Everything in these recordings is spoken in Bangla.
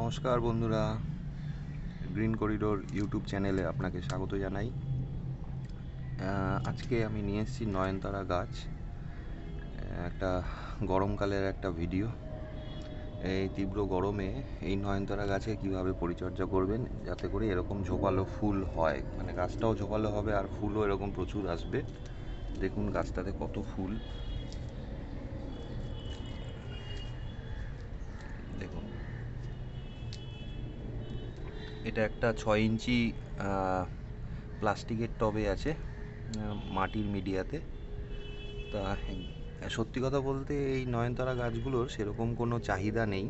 নমস্কার বন্ধুরা। গ্রিন করিডোর ইউটিউব চ্যানেলে আপনাকে স্বাগত জানাই। আজকে আমি নিয়ে এসেছি নয়নতারা গাছ। একটা গরমকালের একটা ভিডিও। এই তীব্র গরমে এই নয়নতারা গাছে কীভাবে পরিচর্যা করবেন, যাতে করে এরকম ঝোপালো ফুল হয়। মানে গাছটাও ঝোপালো হবে আর ফুলও এরকম প্রচুর আসবে। দেখুন গাছটাতে কত ফুল দেখুন এটা একটা ছয় ইঞ্চি প্লাস্টিকের টবে আছে মাটির মিডিয়াতে। তা সত্যি কথা বলতে এই নয়নতারা গাছগুলোর সেরকম কোনো চাহিদা নেই।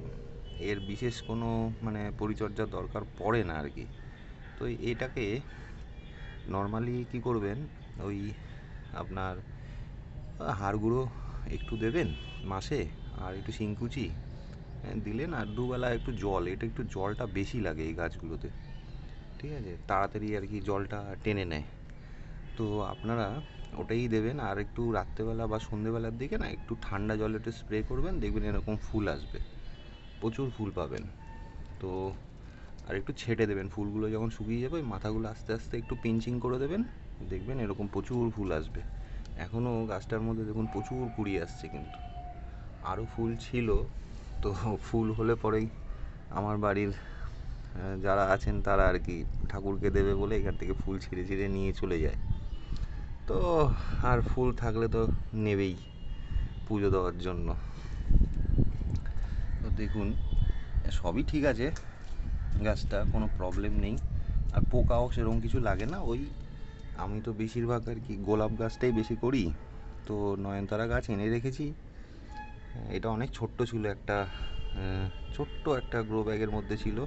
এর বিশেষ কোনো মানে পরিচর্যার দরকার পড়ে না আর কি। তো এটাকে নর্মালি কি করবেন? ওই আপনার আহ, হাড় গুঁড়ো একটু দেবেন মাসে আর একটু শিংকুচি হ্যাঁ, দিলেন আর দুবেলা একটু জল এটা একটু জলটা বেশি লাগে এই গাছগুলোতে। ঠিক আছে? তাড়াতাড়ি আর কি জলটা টেনে নেয়। তো আপনারা ওটাই দেবেন আর একটু রাত্রেবেলা বা সন্ধেবেলার দিকে না একটু ঠান্ডা জলে একটু স্প্রে করবেন দেখবেন এরকম ফুল আসবে। প্রচুর ফুল পাবেন। তো আর একটু ছেটে দেবেন ফুলগুলো যখন শুকিয়ে যাবে মাথাগুলো আস্তে আস্তে একটু পিঞ্চিং করে দেবেন দেখবেন এরকম প্রচুর ফুল আসবে। এখনও গাছটার মধ্যে দেখুন প্রচুর কুড়ি আসছে কিন্তু। আরও ফুল ছিল তো ফুল হলে পরেই আমার বাড়ির যারা আছেন তারা আর কি ঠাকুরকে দেবে বলে এখান থেকে ফুল ছিঁড়ে ছিঁড়ে নিয়ে চলে যায়। তো আর ফুল থাকলে তো নেবেই পুজো দেওয়ার জন্য। তো দেখুন, সবই ঠিক আছে, গাছটা কোনো প্রবলেম নেই। আর পোকাও সেরকম কিছু লাগে না, ওই আমি তো বেশিরভাগ আর কি গোলাপ গাছটাই বেশি করি। তো নয়নতারা গাছ এনে রেখেছি এটা অনেক ছোট্ট ছিল একটা ছোট্ট একটা গ্রো ব্যাগের মধ্যে ছিল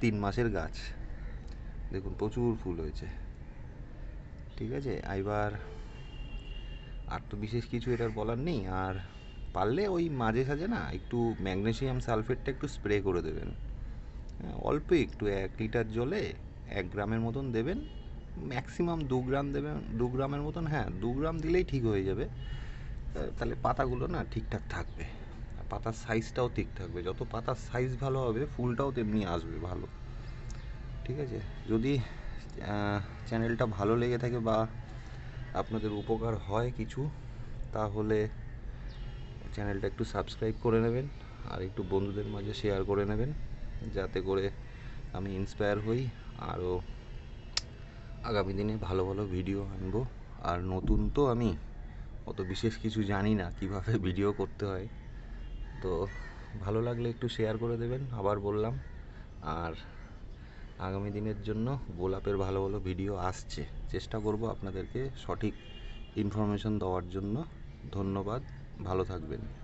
তিন মাসের গাছ। দেখুন প্রচুর ফুল হয়েছে। ঠিক আছে এবার আর তো বিশেষ কিছু এটার বলার নেই। আর পারলে ওই মাঝে সাঝে না একটু ম্যাগনেসিয়াম সালফেটটা একটু স্প্রে করে দেবেন। হ্যাঁ, অল্প একটু এক লিটার জলে এক গ্রামের মতন দেবেন। ম্যাক্সিমাম দু গ্রাম দেবেন দু গ্রামের মতন হ্যাঁ দু গ্রাম দিলেই ঠিক হয়ে যাবে। তাহলে পাতাগুলো না ঠিকঠাক থাকবে। পাতার সাইজটাও ঠিক থাকবে। যত পাতার সাইজ ভালো হবে, ফুলটাও তেমনি আসবে ভালো। ঠিক আছে? যদি চ্যানেলটা ভালো লেগে থাকে বা আপনাদের উপকার হয় কিছু, তাহলে চ্যানেলটা একটু সাবস্ক্রাইব করে নেবেন আর একটু বন্ধুদের মাঝে শেয়ার করে নেবেন। যাতে করে আমি ইন্সপায়ার হই আরও আগামী দিনে ভালো ভালো ভিডিও আনব। আর নতুন তো আমি অত বিশেষ কিছু জানি না কীভাবে ভিডিও করতে হয়। তো ভালো লাগলে একটু শেয়ার করে দেবেন, আবার বললাম। আর আগামী দিনের জন্য গোলাপের ভালো ভালো ভিডিও আসছে। চেষ্টা করব আপনাদেরকে সঠিক ইনফরমেশন দেওয়ার জন্য। ধন্যবাদ, ভালো থাকবেন।